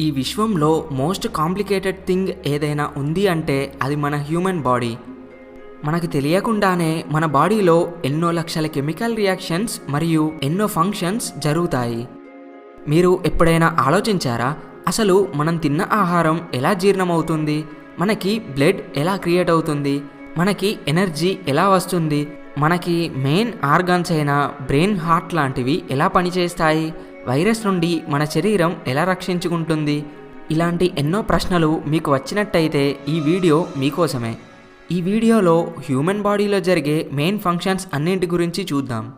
ఈ విశ్వంలో most complicated thing ఏదైనా ఉంది అంటే అది మన హ్యూమన్ బాడీ. మనకు తెలియకుండానే మన బాడీలో ఎన్నో లక్షల కెమికల్ రియాక్షన్స్ మరియు ఎన్నో ఫంక్షన్స్ జరుగుతాయి. మీరు ఎప్పుడైనా ఆలోచించారా? అసలు మనం తిన్న ఆహారం ఎలా జీర్ణమవుతుంది? మనకి బ్లడ్ ఎలా క్రియేట్ అవుతుంది? మనకి ఎనర్జీ ఎలా వస్తుంది? మనకి మెయిన్ ఆర్గాన్స్ అయిన బ్రెయిన్ హార్ట్ లాంటివి ఎలా పనిచేస్తాయి? వైరస్ నుండి మన శరీరం ఎలా రక్షించుకుంటుంది? ఇలాంటి ఎన్నో ప్రశ్నలు మీకు వచ్చినట్టయితే ఈ వీడియో మీకోసమే. ఈ వీడియోలో హ్యూమన్ బాడీలో జరిగే మెయిన్ ఫంక్షన్స్ అన్నింటి గురించి చూద్దాం.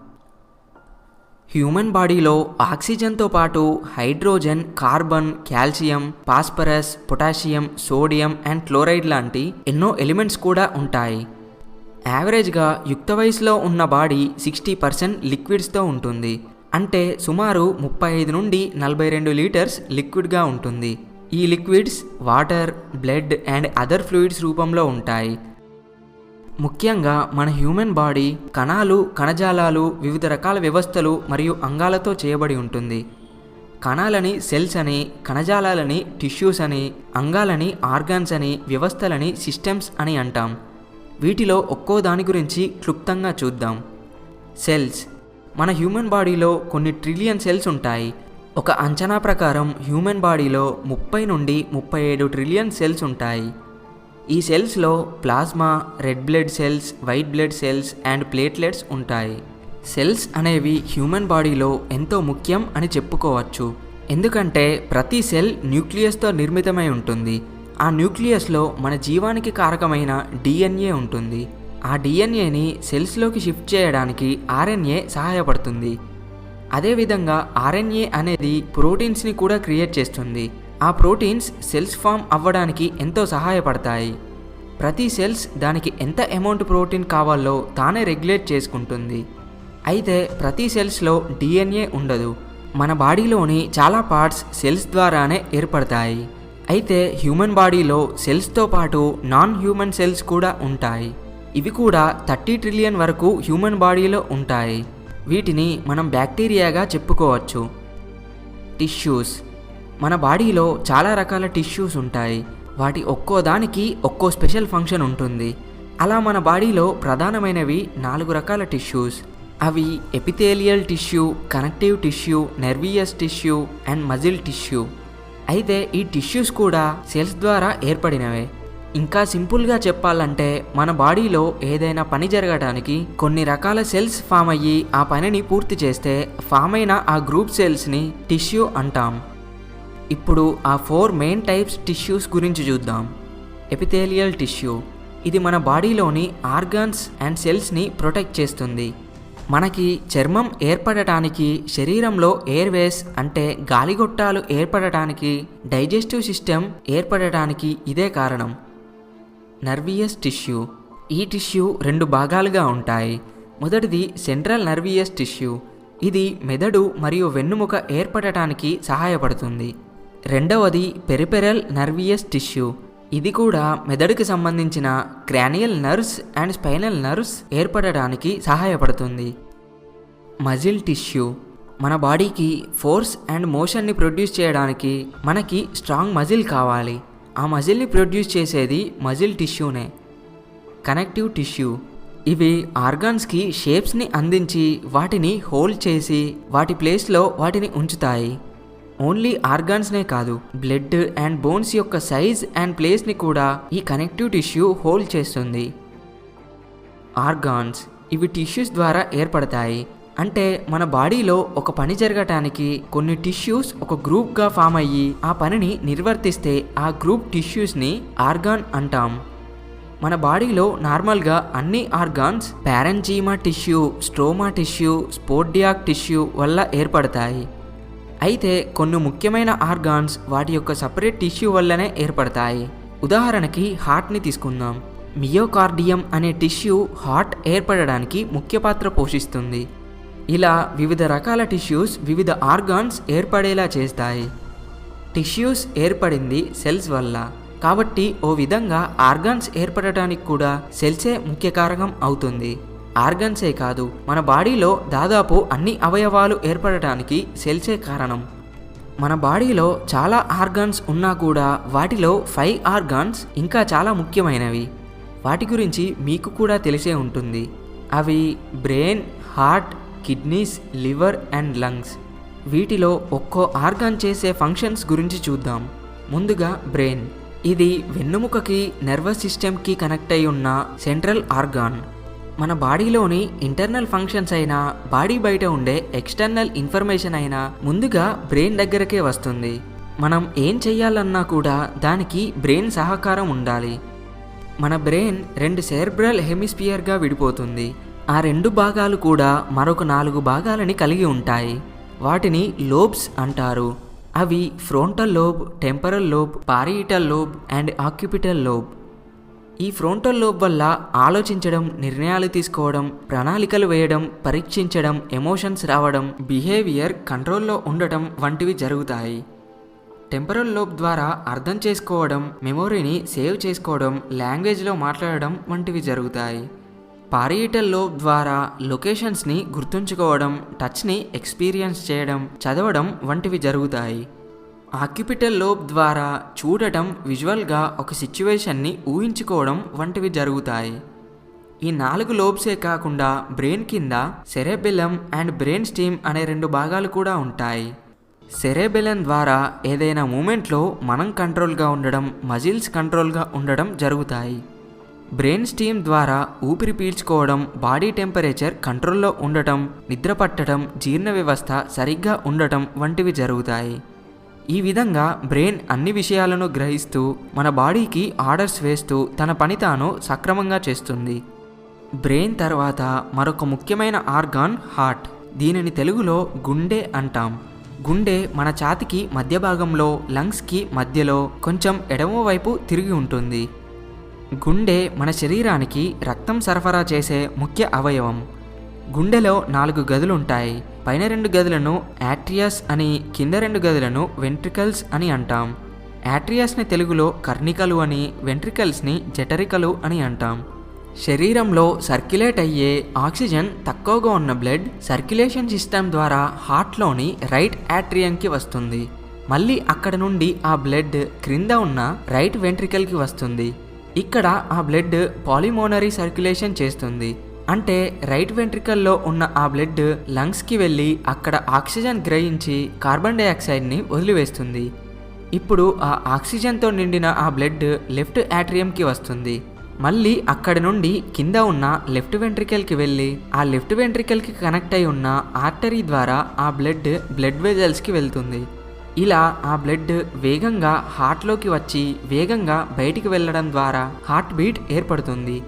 హ్యూమన్ బాడీలో ఆక్సిజన్తో పాటు hydrogen carbon calcium phosphorus potassium sodium and chloride లాంటి ఎన్నో ఎలిమెంట్స్ కూడా ఉంటాయి. యావరేజ్గా యుక్త వయసులో ఉన్న బాడీ సిక్స్టీ పర్సెంట్ లిక్విడ్స్తో ఉంటుంది. అంటే సుమారు ముప్పై ఐదు నుండి నలభై రెండు లీటర్స్ లిక్విడ్గా ఉంటుంది. ఈ liquids water blood and other fluids రూపంలో ఉంటాయి. ముఖ్యంగా మన హ్యూమన్ బాడీ కణాలు కణజాలాలు వివిధ రకాల వ్యవస్థలు మరియు అంగాలతో చేయబడి ఉంటుంది. కణాలని సెల్స్ అని కణజాలాలని టిష్యూస్ అని అంగాలని ఆర్గాన్స్ అని వ్యవస్థలని సిస్టమ్స్ అని అంటాం. వీటిలో ఒక్కో దాని గురించి క్లుప్తంగా చూద్దాం. సెల్స్ మన హ్యూమన్ బాడీలో కొన్ని ట్రిలియన్ సెల్స్ ఉంటాయి. ఒక అంచనా ప్రకారం హ్యూమన్ బాడీలో ముప్పై నుండి ముప్పై ఏడు ట్రిలియన్ సెల్స్ ఉంటాయి. ఈ సెల్స్లో plasma red blood cells white blood cells and platelets ఉంటాయి. సెల్స్ అనేవి హ్యూమన్ బాడీలో ఎంతో ముఖ్యం అని చెప్పుకోవచ్చు. ఎందుకంటే ప్రతి సెల్ న్యూక్లియస్తో నిర్మితమై ఉంటుంది. ఆ న్యూక్లియస్లో మన జీవానికి కారకమైన డిఎన్ఏ ఉంటుంది. ఆ డిఎన్ఏని సెల్స్లోకి షిఫ్ట్ చేయడానికి ఆర్ఎన్ఏ సహాయపడుతుంది. అదేవిధంగా ఆర్ఎన్ఏ అనేది ప్రోటీన్స్ని కూడా క్రియేట్ చేస్తుంది. ఆ ప్రోటీన్స్ సెల్స్ ఫామ్ అవ్వడానికి ఎంతో సహాయపడతాయి. ప్రతి సెల్స్ దానికి ఎంత అమౌంట్ ప్రోటీన్ కావాలో తానే రెగ్యులేట్ చేసుకుంటుంది. అయితే ప్రతి సెల్స్లో డిఎన్ఏ ఉండదు. మన బాడీలోని చాలా పార్ట్స్ సెల్స్ ద్వారానే ఏర్పడతాయి. అయితే హ్యూమన్ బాడీలో సెల్స్తో పాటు నాన్ హ్యూమన్ సెల్స్ కూడా ఉంటాయి. ఇవి కూడా థర్టీ ట్రిలియన్ వరకు హ్యూమన్ బాడీలో ఉంటాయి. వీటిని మనం బ్యాక్టీరియాగా చెప్పుకోవచ్చు. టిష్యూస్. మన బాడీలో చాలా రకాల టిష్యూస్ ఉంటాయి. వాటి ఒక్కో దానికి ఒక్కో స్పెషల్ ఫంక్షన్ ఉంటుంది. అలా మన బాడీలో ప్రధానమైనవి నాలుగు రకాల టిష్యూస్. అవి epithelial tissue connective tissue nervous tissue and muscle tissue. అయితే ఈ టిష్యూస్ కూడా సెల్స్ ద్వారా ఏర్పడినవే. ఇంకా సింపుల్గా చెప్పాలంటే మన బాడీలో ఏదైనా పని జరగడానికి కొన్ని రకాల సెల్స్ ఫామ్ అయ్యి ఆ పనిని పూర్తి చేస్తే ఫామ్ అయిన ఆ గ్రూప్ సెల్స్ని టిష్యూ అంటాం. ఇప్పుడు ఆ ఫోర్ మెయిన్ టైప్స్ టిష్యూస్ గురించి చూద్దాం. Epithelial tissue. ఇది మన బాడీలోని ఆర్గాన్స్ అండ్ సెల్స్ని ప్రొటెక్ట్ చేస్తుంది. మనకి చర్మం ఏర్పడటానికి శరీరంలో ఎయిర్వేస్ అంటే గాలిగొట్టాలు ఏర్పడటానికి డైజెస్టివ్ సిస్టమ్ ఏర్పడటానికి ఇదే కారణం. నర్వియస్ టిష్యూ. ఈ టిష్యూ రెండు భాగాలుగా ఉంటాయి. మొదటిది సెంట్రల్ నర్వియస్ టిష్యూ. ఇది మెదడు మరియు వెన్నుముక ఏర్పడటానికి సహాయపడుతుంది. రెండవది పెరిపెరల్ నర్వియస్ టిష్యూ. ఇది కూడా మెదడుకి సంబంధించిన cranial nerves and spinal nerves ఏర్పడటానికి సహాయపడుతుంది. Muscle tissue. మన బాడీకి ఫోర్స్ అండ్ మోషన్ని ప్రొడ్యూస్ చేయడానికి మనకి స్ట్రాంగ్ మజిల్ కావాలి. ఆ మజిల్ని ప్రొడ్యూస్ చేసేది మజిల్ టిష్యూనే. Connective tissue. ఇవి ఆర్గాన్స్కి షేప్స్ని అందించి వాటిని హోల్డ్ చేసి వాటి ప్లేస్లో వాటిని ఉంచుతాయి. ఓన్లీ ఆర్గాన్స్నే కాదు బ్లడ్ అండ్ బోన్స్ యొక్క సైజ్ అండ్ ప్లేస్ని కూడా ఈ కనెక్టివ్ టిష్యూ హోల్డ్ చేస్తుంది. ఆర్గాన్స్. ఇవి టిష్యూస్ ద్వారా ఏర్పడతాయి. అంటే మన బాడీలో ఒక పని జరగటానికి కొన్ని టిష్యూస్ ఒక గ్రూప్గా ఫామ్ అయ్యి ఆ పనిని నిర్వర్తిస్తే ఆ గ్రూప్ టిష్యూస్ని ఆర్గాన్ అంటాం. మన బాడీలో నార్మల్గా అన్ని organs parenchyma tissue stroma tissue స్పోర్డియాక్ tissue వల్ల ఏర్పడతాయి. అయితే కొన్ని ముఖ్యమైన ఆర్గాన్స్ వాటి యొక్క సపరేట్ టిష్యూ వల్లనే ఏర్పడతాయి. ఉదాహరణకి హార్ట్ని తీసుకుందాం. మియోకార్డియం అనే టిష్యూ హార్ట్ ఏర్పడడానికి ముఖ్య పాత్ర పోషిస్తుంది. ఇలా వివిధ రకాల టిష్యూస్ వివిధ ఆర్గాన్స్ ఏర్పడేలా చేస్తాయి. టిష్యూస్ ఏర్పడింది సెల్స్ వల్ల. కాబట్టి ఓ విధంగా ఆర్గాన్స్ ఏర్పడటానికి కూడా సెల్సే ముఖ్య కారకం అవుతుంది. ఆర్గన్సే కాదు మన బాడీలో దాదాపు అన్ని అవయవాలు ఏర్పడటానికి సెల్సే కారణం. మన బాడీలో చాలా ఆర్గాన్స్ ఉన్నా కూడా వాటిలో ఫైవ్ ఆర్గాన్స్ ఇంకా చాలా ముఖ్యమైనవి. వాటి గురించి మీకు కూడా తెలిసే ఉంటుంది. అవి brain heart kidneys liver and lungs. వీటిలో ఒక్కో ఆర్గాన్ చేసే ఫంక్షన్స్ గురించి చూద్దాం. ముందుగా బ్రెయిన్. ఇది వెన్నుముకకి నర్వస్ సిస్టమ్కి కనెక్ట్ అయి ఉన్న సెంట్రల్ ఆర్గాన్. మన బాడీలోని ఇంటర్నల్ ఫంక్షన్స్ అయినా బాడీ బయట ఉండే ఎక్స్టర్నల్ ఇన్ఫర్మేషన్ అయినా ముందుగా బ్రెయిన్ దగ్గరకే వస్తుంది. మనం ఏం చెయ్యాలన్నా కూడా దానికి బ్రెయిన్ సహకారం ఉండాలి. మన బ్రెయిన్ రెండు సెర్బ్రల్ హెమిస్పియర్గా విడిపోతుంది. ఆ రెండు భాగాలు కూడా మరొక నాలుగు భాగాలని కలిగి ఉంటాయి. వాటిని లోబ్స్ అంటారు. అవి frontal lobe temporal lobe parietal lobe and occipital lobe. ఈ ఫ్రోంటల్ లోబ్ వల్ల ఆలోచించడం నిర్ణయాలు తీసుకోవడం ప్రణాళికలు వేయడం పరీక్షించడం ఎమోషన్స్ రావడం బిహేవియర్ కంట్రోల్లో ఉండటం వంటివి జరుగుతాయి. టెంపరల్ లోబ్ ద్వారా అర్థం చేసుకోవడం మెమొరీని సేవ్ చేసుకోవడం లాంగ్వేజ్లో మాట్లాడడం వంటివి జరుగుతాయి. పారియిటల్ లోబ్ ద్వారా లొకేషన్స్ని గుర్తుంచుకోవడం టచ్ని ఎక్స్పీరియన్స్ చేయడం చదవడం వంటివి జరుగుతాయి. ఆక్యుపిటల్ లోబ్ ద్వారా చూడటం విజువల్గా ఒక సిచ్యువేషన్ని ఊహించుకోవడం వంటివి జరుగుతాయి. ఈ నాలుగు లోబ్సే కాకుండా బ్రెయిన్ కింద సెరెబెలం అండ్ బ్రెయిన్ స్టీమ్ అనే రెండు భాగాలు కూడా ఉంటాయి. సెరెబెలం ద్వారా ఏదైనా మూమెంట్లో మనం కంట్రోల్గా ఉండడం మజిల్స్ కంట్రోల్గా ఉండడం జరుగుతాయి. బ్రెయిన్ స్టీమ్ ద్వారా ఊపిరి పీల్చుకోవడం బాడీ టెంపరేచర్ కంట్రోల్లో ఉండటం నిద్ర పట్టడం జీర్ణ వ్యవస్థ సరిగ్గా ఉండటం వంటివి జరుగుతాయి. ఈ విధంగా బ్రెయిన్ అన్ని విషయాలను గ్రహిస్తూ మన బాడీకి ఆర్డర్స్ వేస్తూ తన పని తాను సక్రమంగా చేస్తుంది. బ్రెయిన్ తర్వాత మరొక ముఖ్యమైన ఆర్గాన్ హార్ట్. దీనిని తెలుగులో గుండె అంటాం. గుండె మన ఛాతికి మధ్య భాగంలో లంగ్స్కి మధ్యలో కొంచెం ఎడమవైపు తిరిగి ఉంటుంది. గుండె మన శరీరానికి రక్తం సరఫరా చేసే ముఖ్య అవయవం. గుండెలో నాలుగు గదులుంటాయి. పైన రెండు గదులను యాట్రియాస్ అని కింద రెండు గదులను వెంట్రికల్స్ అని అంటాం. యాట్రియాస్ని తెలుగులో కర్ణికలు అని వెంట్రికల్స్ని జఠరికలు అని అంటాం. శరీరంలో సర్క్యులేట్ అయ్యే ఆక్సిజన్ తక్కువగా ఉన్న బ్లడ్ సర్క్యులేషన్ సిస్టమ్ ద్వారా హార్ట్లోని రైట్ యాట్రియంకి వస్తుంది. మళ్ళీ అక్కడ నుండి ఆ బ్లడ్ క్రింద ఉన్న రైట్ వెంట్రికల్కి వస్తుంది. ఇక్కడ ఆ బ్లడ్ పాలిమోనరీ సర్క్యులేషన్ చేస్తుంది. అంటే రైట్ వెంట్రికల్లో ఉన్న ఆ బ్లడ్ లంగ్స్కి వెళ్ళి అక్కడ ఆక్సిజన్ గ్రహించి కార్బన్ డైఆక్సైడ్ని వదిలివేస్తుంది. ఇప్పుడు ఆ ఆక్సిజన్తో నిండిన ఆ బ్లడ్ లెఫ్ట్ యాట్రియంకి వస్తుంది. మళ్ళీ అక్కడి నుండి కింద ఉన్న లెఫ్ట్ వెంట్రికల్కి వెళ్ళి ఆ లెఫ్ట్ వెంట్రికల్కి కనెక్ట్ అయి ఉన్న ఆర్టరీ ద్వారా ఆ బ్లడ్ బ్లడ్ వెజల్స్కి వెళ్తుంది. ఇలా ఆ బ్లడ్ వేగంగా హార్ట్లోకి వచ్చి వేగంగా బయటికి వెళ్ళడం ద్వారా హార్ట్ బీట్ ఏర్పడుతుంది.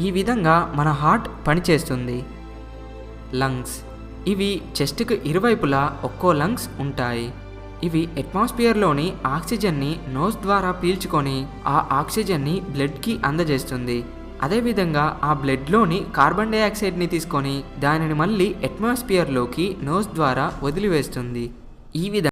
ఈ విధంగా మన హార్ట్ పనిచేస్తుంది. లంగ్స్. ఇవి చెస్ట్కు ఇరువైపులా ఒక్కో లంగ్స్ ఉంటాయి. ఇవి అట్మాస్ఫియర్లోని ఆక్సిజన్ని నోస్ ద్వారా పీల్చుకొని ఆ ఆక్సిజన్ని బ్లడ్కి అందజేస్తుంది. అదేవిధంగా ఆ బ్లడ్లోని కార్బన్ డైఆక్సైడ్ని తీసుకొని దానిని మళ్ళీ అట్మాస్ఫియర్లోకి నోస్ ద్వారా వదిలివేస్తుంది. ఈ విధంగా